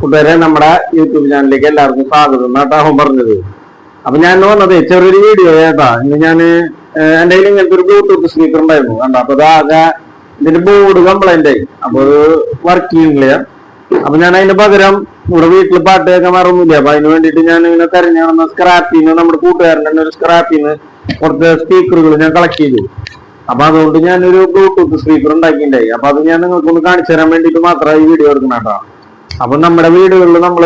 കൂട്ടുകാരെ നമ്മുടെ യൂട്യൂബ് ചാനലിലേക്ക് എല്ലാവർക്കും സ്വാഗതം എന്നാട്ടാ ഹോം പറഞ്ഞത്. അപ്പൊ ഞാൻ വന്നത് ചെറിയൊരു വീഡിയോ കേട്ടാ. ഇന്ന് ഞാൻ എന്റെ കയ്യിൽ ഇങ്ങനത്തെ ഒരു ബ്ലൂടൂത്ത് സ്പീക്കർ ഉണ്ടായിരുന്നു. കണ്ടോ? അപ്പൊ അതാകെ ഇതിന്റെ ബോർഡ് കംപ്ലൈന്റ് ആയി. അപ്പൊ അത് വർക്ക് ചെയ്യുന്നില്ല അപ്പൊ ഞാൻ അതിന്റെ പകരം ഇവിടെ വീട്ടിൽ പാട്ട് കേൾക്കാൻ മറന്നില്ല അപ്പൊ അതിന് വേണ്ടിട്ട് ഞാൻ ഇങ്ങനെ തെരഞ്ഞെടുന്ന സ്ക്രാപ്പിന്ന് നമ്മുടെ കൂട്ടുകാരന്റെ തന്നെ ഒരു സ്ക്രാപ്പിന്ന് കുറച്ച് സ്പീക്കറുകൾ ഞാൻ കളക്ട് ചെയ്തു. അപ്പൊ അതുകൊണ്ട് ഞാനൊരു ബ്ലൂടൂത്ത് സ്പീക്കർ ഉണ്ടാക്കിണ്ടായി അപ്പൊ അത് ഞാൻ നിങ്ങൾക്കൊന്ന് കാണിച്ചു തരാൻ വേണ്ടിട്ട് മാത്രമേ ഈ വീഡിയോ എടുക്കുന്ന കേട്ടോ. അപ്പൊ നമ്മുടെ വീടുകളിൽ നമ്മൾ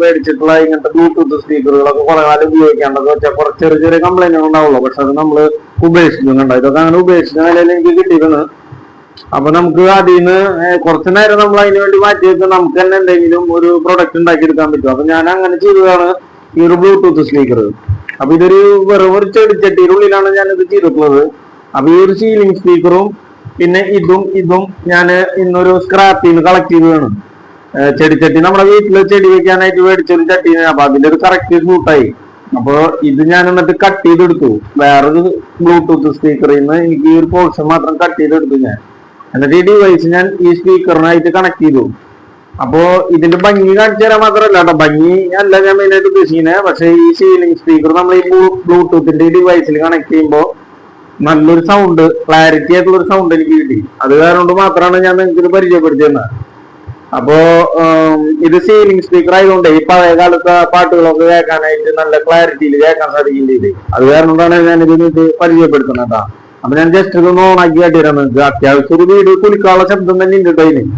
മേടിച്ചിട്ടുള്ള ഇങ്ങനത്തെ ബ്ലൂടൂത്ത് സ്പീക്കറുകളൊക്കെ കുറെ കാലം ഉപയോഗിക്കാണ്ടൊക്കെ വെച്ചാൽ കുറച്ച് ചെറിയ ചെറിയ കംപ്ലൈന്റുകൾ ഉണ്ടാവുള്ളൂ. പക്ഷെ അത് നമ്മൾ ഉപേക്ഷിക്കുന്നുണ്ട്. ഇതൊക്കെ അങ്ങനെ ഉപേക്ഷിച്ച നിലയിൽ എനിക്ക് കിട്ടിയിരുന്നു അപ്പൊ നമുക്ക് അതിൽ നിന്ന് കുറച്ച് നേരം നമ്മൾ അതിന് വേണ്ടി മാറ്റി വെച്ചാൽ നമുക്ക് തന്നെ എന്തെങ്കിലും ഒരു പ്രൊഡക്റ്റ് ഉണ്ടാക്കിയെടുക്കാൻ പറ്റും. അപ്പൊ ഞാൻ അങ്ങനെ ചെയ്തതാണ് ഈ ഒരു ബ്ലൂടൂത്ത് സ്പീക്കർ അപ്പൊ ഇതൊരു വെറും ഒരു ചെടിച്ചട്ടിയുടെ ഉള്ളിലാണ് ഞാൻ ഇത് ചെയ്തിട്ടുള്ളത്. അപ്പൊ ഈ ഒരു സീലിംഗ് സ്പീക്കറും പിന്നെ ഇതും ഇതും ഞാൻ ഇന്നൊരു സ്ക്രാപ്പിൽ നിന്ന് കളക്ട് ചെയ്തതാണ്. ചെടിച്ചട്ടി നമ്മുടെ വീട്ടിൽ ചെടി വെക്കാനായിട്ട് മേടിച്ചൊരു ചട്ടി. അപ്പൊ അതിന്റെ ഒരു കറക്റ്റ് ഷൂട്ടായി അപ്പൊ ഇത് ഞാൻ എന്നിട്ട് കട്ട് ചെയ്തെടുത്തു. വേറൊരു ബ്ലൂടൂത്ത് സ്പീക്കറിൽ നിന്ന് എനിക്ക് ഈ ഒരു പോർഷൻ മാത്രം കട്ട് ചെയ്തെടുത്തു ഞാൻ. എന്നിട്ട് ഈ ഡിവൈസ് ഞാൻ ഈ സ്പീക്കറിനായിട്ട് കണക്ട് ചെയ്തു. അപ്പോ ഇതിന്റെ ഭംഗി കാണിച്ചു തരാൻ മാത്രമല്ല കേട്ടോ. ഭംഗി അല്ല ഞാൻ മെയിനായിട്ട് ഉദ്ദേശിക്കുന്നത് പക്ഷെ ഈ സീലിംഗ് സ്പീക്കർ നമ്മൾ ഈ ബ്ലൂടൂത്തിന്റെ ഡിവൈസിൽ കണക്ട് ചെയ്യുമ്പോൾ നല്ലൊരു സൗണ്ട് ക്ലാരിറ്റി ആയിട്ടുള്ള ഒരു സൗണ്ട് എനിക്ക് കിട്ടി. അത് കാരണം കൊണ്ട് മാത്രമാണ് ഞാൻ നിങ്ങൾക്ക് പരിചയപ്പെടുത്തി പരിചയപ്പെടുത്തിയത്. അപ്പോ ഇത് സീലിംഗ് സ്പീക്കർ ആയതുകൊണ്ട് ഈ പഴയ കാലത്തെ പാട്ടുകളൊക്കെ കേൾക്കാനായിട്ട് നല്ല ക്ലാരിറ്റിയിൽ കേൾക്കാൻ സാധിക്കും ഇത് അത് കാരണം കൊണ്ടാണ് ഞാൻ ഇത് നിങ്ങൾക്ക് പരിചയപ്പെടുത്തുന്നത് കേട്ടോ അപ്പൊ ഞാൻ ജസ്റ്റ് ഇതൊന്ന് ഓണാക്കി കാട്ടിത്തരാം നിങ്ങൾക്ക് അത്യാവശ്യം ഒരു വീട് കുലിക്കാനുള്ള ശബ്ദം തന്നെ ഉണ്ട് കേട്ടോ ഇതിന്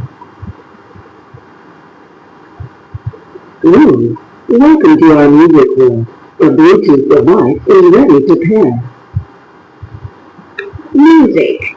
Ooh, welcome to our music room. The Bluetooth device is ready to pair. Music.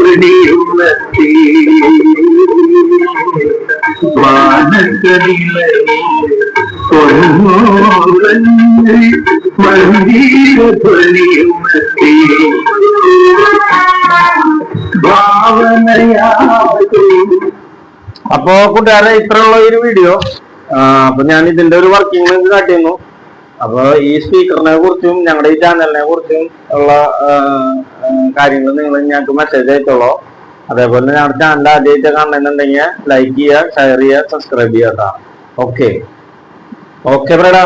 മന്ദിരപ്പണിയുണത്തി വാനക്കണിലേ മന്ദിരപ്പൊടിയുള്ളത്തി മന്ദിരപ്പൊടിയുള്ളത്തി ഭാവനയാകും അപ്പോ കൂട്ടുകാരെ ഇത്രയുള്ള ഒരു വീഡിയോ അപ്പൊ ഞാൻ ഇതിന്റെ ഒരു വർക്കിംഗ് കാട്ടിയിരുന്നു. അപ്പൊ ഈ സ്പീക്കറിനെ കുറിച്ചും ഞങ്ങളുടെ ഈ ചാനലിനെ കുറിച്ചും ഉള്ള കാര്യങ്ങൾ നിങ്ങൾ ഞങ്ങൾക്ക് മെസ്സേജ് ആയിട്ടുള്ളൂ അതേപോലെ ഞങ്ങളുടെ ചാനൽ ആദ്യമായിട്ട് കാണുന്നുണ്ടെങ്കിൽ ലൈക്ക് ചെയ്യുക ഷെയർ ചെയ്യുക സബ്സ്ക്രൈബ് ചെയ്യുക ഓക്കെ ഓക്കെ ബ്രഡാ